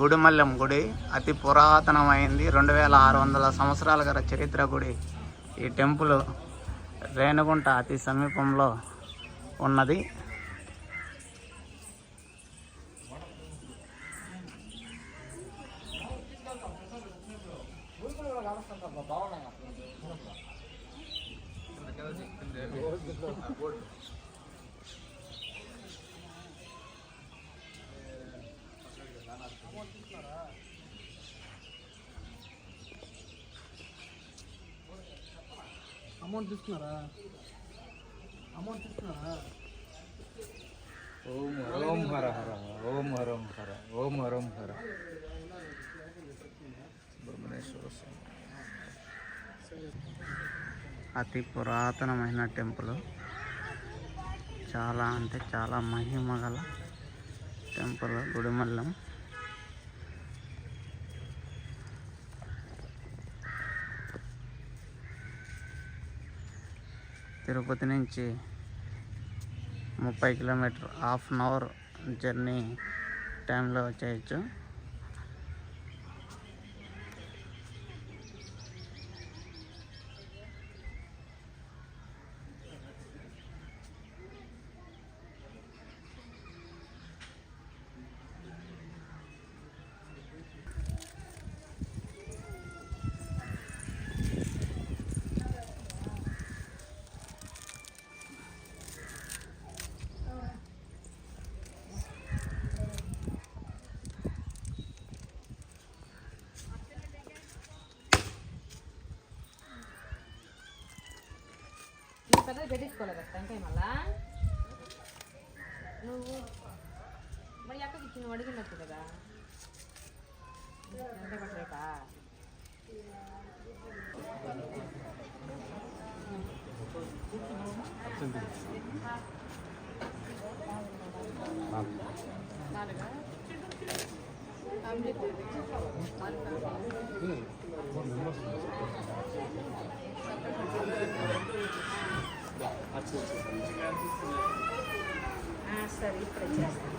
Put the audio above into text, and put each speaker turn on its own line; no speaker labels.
గుడిమల్లెం గుడి అతి పురాతనమైంది. రెండు వేల ఆరు వందల సంవత్సరాల గల చరిత్ర గుడి. ఈ టెంపుల్ రేణుగుంట అతి సమీపంలో ఉన్నది.
అమౌంట్ తీసుకున్నారా? అమౌంట్ తీసుకున్నారా?
ఓం హరోం హర హర ఓం హరోం హర ఓం హరోం హర. స్వామి.
అతి పురాతనమైన టెంపుల్. చాలా అంటే చాలా మహిమ గల టెంపుల్ గుడిమల్లం. తిరుపతి నుంచి ముప్పై kilometer half an hour journey టైంలో చేయొచ్చు.
నువ్వు పెద్దది పెట్టేసుకోలేదు టెంకాయ మళ్ళా నువ్వు మరి అక్కకి ఇచ్చి నువ్వు అడిగినట్టు కదా అంటే పట్టలేక సరే ఇప్పుడు చేస్తాను.